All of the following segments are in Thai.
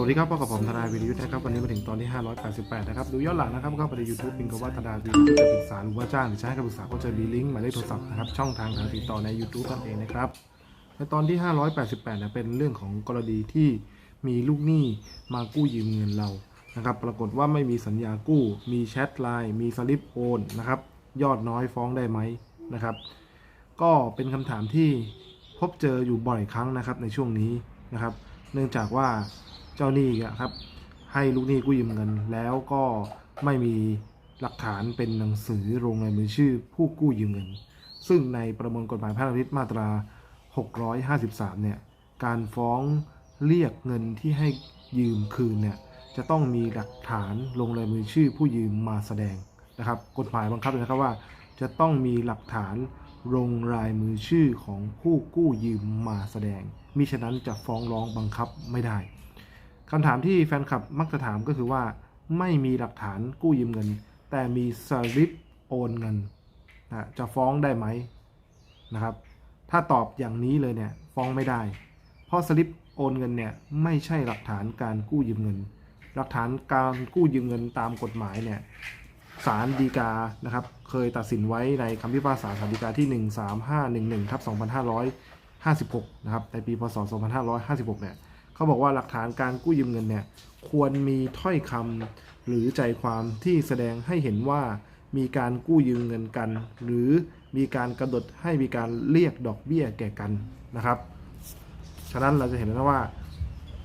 วัสดีครับพบกับผมธนาวิริยุทธ์นะครับวันนี้มาถึงตอนที่ 588 นะครับ ดูย้อนหลังนะครับเข้าไปใน YouTube พิมพ์คำว่าธนาวิริยุทธ์จะปรึกษาหรือว่าจ้างหรือใช้ให้คำปรึกษาก็จะมีลิงก์หมายเลขโทรศัพท์นะครับช่องทางการติดต่อใน YouTube นั่นเองนะครับในตอนที่ 588เนี่ยเป็นเรื่องของกรณีที่มีลูกหนี้มากู้ยืมเงินเรานะครับปรากฏว่าไม่มีสัญญากู้ มีแชทไลน์มีสลิปโอนนะครับยอดน้อยฟ้องได้ไหมนะครับ ก็เป็นคำถามที่พบเจออยู่บ่อยครั้งนะครับในช่วงนี้นะครับ เนื่องจากว่า จ้าหนี้ครับให้ลูกหนี้กู้ยืมเงิน แล้วก็ไม่มีหลักฐานเป็นหนังสือลงในมือชื่อผู้กู้ยืมเงิน ซึ่งในประมวลกฎหมายแพ่งและพาณิชย์มาตรา 653 เนี่ย การฟ้องเรียกเงินที่ให้ยืมคืนเนี่ยจะต้องมีหลักฐานลงในมือชื่อผู้ยืมมาแสดงนะครับ กฎหมายบังคับเลยนะครับว่า จะต้องมีหลักฐานลงรายมือชื่อของผู้กู้ยืมมาแสดงมิฉะนั้นจะฟ้องร้องบังคับไม่ได้ คำถามที่แฟนคลับมักจะถามก็คือว่า ไม่มีหลักฐานกู้ยืมเงิน แต่มีสลิปโอนเงินนะจะฟ้องได้ไหมนะครับ ถ้าตอบอย่างนี้เลยเนี่ยฟ้องไม่ได้ เพราะสลิปโอนเงินเนี่ยไม่ใช่หลักฐานการกู้ยืมเงิน หลักฐานการกู้ยืมเงินตามกฎหมายเนี่ยศาลฎีกานะครับเคยตัดสินไว้ในคำพิพากษาศาลฎีกาที่ 13511ทับ2556 นะครับในปีพศ 2556 เนี่ย เขาบอกว่าหลักฐานการกู้ยืมเงินเนี่ยควรมีถ้อยคำหรือใจความที่แสดงให้เห็นว่ามีการกู้ยืมเงินกัน หรือมีการกำหนดให้มีการเรียกดอกเบี้ยแก่กันนะครับ ฉะนั้นเราจะเห็นแล้วว่า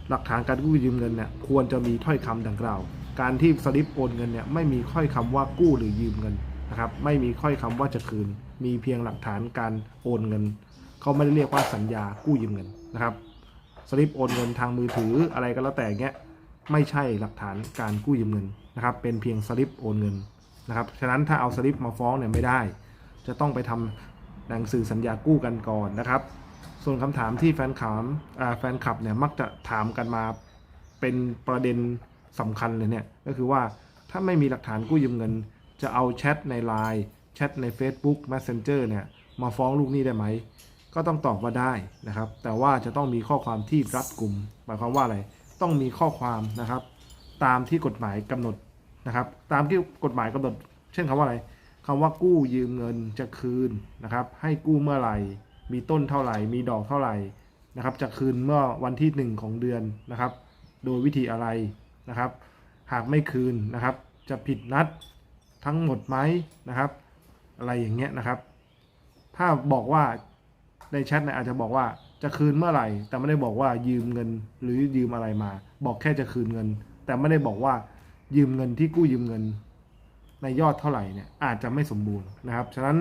หลักฐานการกู้ยืมเงินเนี่ยควรจะมีถ้อยคำดังกล่าว การที่สลิปโอนเงินเนี่ยไม่มีค่อยคำว่ากู้หรือยืมเงินนะครับ ไม่มีค่อยคำว่าจะคืน มีเพียงหลักฐานการโอนเงิน เขาไม่ได้เรียกว่าสัญญากู้ยืมเงินนะครับ สลิปโอนเงินทางมือถืออะไรก็แล้วแต่เงี้ยไม่ใช่หลักฐานการกู้ยืมเงินนะครับ เป็นเพียงสลิปโอนเงินนะครับ ฉะนั้นถ้าเอาสลิปมาฟ้องเนี่ยไม่ได้ จะต้องไปทำหนังสือสัญญากู้กันก่อนนะครับ ส่วนคำถามที่แฟนคลับแฟนคลับเนี่ยมักจะถามกันมาเป็นประเด็นสำคัญเลยเนี่ยก็คือว่าถ้าไม่มีหลักฐานกู้ยืมเงิน จะเอาแชทใน Line แชทใน Facebook Messenger เนี่ยมาฟ้องลูกหนี้ได้ไหม ก็ต้องตอบว่าได้นะครับ แต่ว่าจะต้องมีข้อความที่รัดกุมหมายความว่าอะไร ต้องมีข้อความนะครับ ตามที่กฎหมายกำหนดนะครับ ตามที่กฎหมายกำหนด เช่นคำว่าอะไรคำว่ากู้ยืมเงินจะคืนนะครับ ให้กู้เมื่อไหร่ มีต้นเท่าไหร่ มีดอกเท่าไหร่นะครับ จะคืนเมื่อวันที่หนึ่งของเดือนนะครับ โดยวิธีอะไรนะครับ หากไม่คืนนะครับ จะผิดนัดทั้งหมดไหมนะครับ อะไรอย่างเงี้ยนะครับ ถ้าบอกว่า ในแชทเนี่ยอาจจะบอกว่าจะคืนเมื่อไหร่ แต่ไม่ได้บอกว่ายืมเงินหรือยืมอะไรมา บอกแค่จะคืนเงิน แต่ไม่ได้บอกว่ายืมเงินที่กู้ยืมเงิน ในยอดเท่าไหร่เนี่ยอาจจะไม่สมบูรณ์นะครับฉะนั้น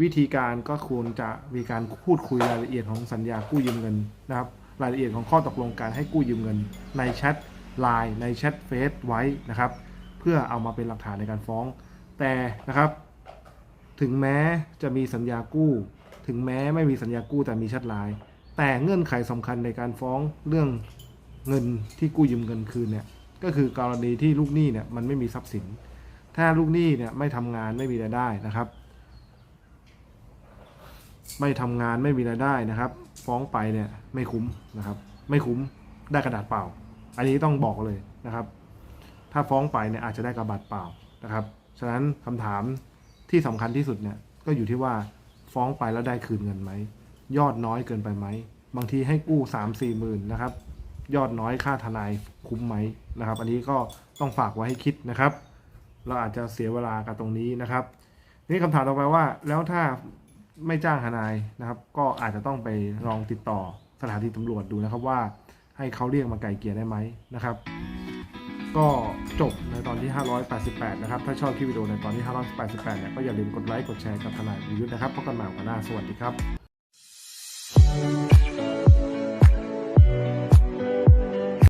วิธีการก็ควรจะมีการพูดคุยรายละเอียดของสัญญากู้ยืมเงินนะครับ รายละเอียดของข้อตกลงการให้กู้ยืมเงิน ในแชทไลน์ในแชทเฟซไว้นะครับ เพื่อเอามาเป็นหลักฐานในการฟ้อง แต่นะครับ ถึงแม้จะมีสัญญากู้ ถึงแม้ไม่มีสัญญากู้แต่มีชทไลน์แต่เงื่อนไขสำคัญในการฟ้องเรื่องเงินที่กู้ยืมเงินคืนเนี่ยก็คือกรณีที่ลูกหนี้เนี่ยมันไม่มีทรัพย์สิน ถ้าลูกหนี้เนี่ยไม่ทำงานไม่มีรายได้นะครับ ไม่ทำงานไม่มีรายได้นะครับ ฟ้องไปเนี่ยไม่คุ้มนะครับ ไม่คุ้มได้กระดาษเปล่า อันนี้ต้องบอกเลยนะครับ ถ้าฟ้องไปเนี่ยอาจจะได้กระบาดเปล่านะครับ ฉะนั้นคำถามที่สำคัญที่สุดเนี่ยก็อยู่ที่ว่า ฟ้องไปแล้วได้คืนเงินไหม ยอดน้อยเกินไปไหม บางทีให้กู้สามสี่หมื่นนะครับ ยอดน้อยค่าทนายคุ้มไหมนะครับ อันนี้ก็ต้องฝากไว้ให้คิดนะครับ เราอาจจะเสียเวลากับตรงนี้นะครับ นี่คำถามต่อไปว่า แล้วถ้าไม่จ้างทนายนะครับ ก็อาจจะต้องไปลองติดต่อสถานีตำรวจดูนะครับว่าให้เขาเรียกมาไกลเกลี่ยได้ไหมนะครับ ก็จบในตอนที่ 588 นะครับ ถ้าชอบคลิปวิดีโอในตอนที่ 588 เนี่ย ก็อย่าลืมกดไลค์ กดแชร์กับทนายวิยุทธนะครับพบกันใหม่วันหน้า สวัสดีครับ